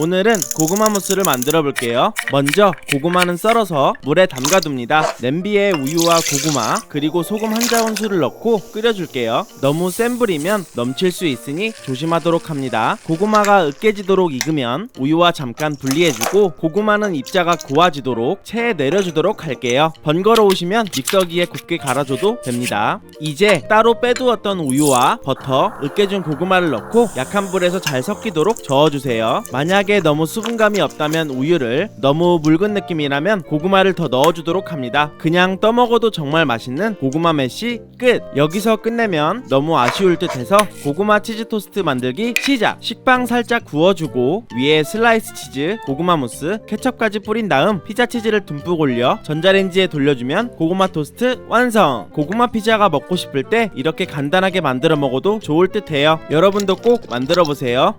오늘은 고구마 무스를 만들어 볼게요. 먼저 고구마는 썰어서 물에 담가둡니다. 냄비에 우유와 고구마 그리고 소금 한 자운수를 넣고 끓여줄게요. 너무 센 불이면 넘칠 수 있으니 조심하도록 합니다. 고구마가 으깨지도록 익으면 우유와 잠깐 분리해주고 고구마는 입자가 고와지도록 체에 내려주도록 할게요. 번거로우시면 믹서기에 곱게 갈아줘도 됩니다. 이제 따로 빼두었던 우유와 버터, 으깨준 고구마를 넣고 약한 불에서 잘 섞이도록 저어주세요. 만약 에 너무 수분감이 없다면 우유를, 너무 묽은 느낌이라면 고구마를 더 넣어주도록 합니다. 그냥 떠먹어도 정말 맛있는 고구마 매시 끝! 여기서 끝내면 너무 아쉬울 듯 해서 고구마 치즈 토스트 만들기 시작! 식빵 살짝 구워주고 위에 슬라이스 치즈, 고구마 무스, 케첩까지 뿌린 다음 피자 치즈를 듬뿍 올려 전자레인지에 돌려주면 고구마 토스트 완성! 고구마 피자가 먹고 싶을 때 이렇게 간단하게 만들어 먹어도 좋을 듯 해요. 여러분도 꼭 만들어 보세요.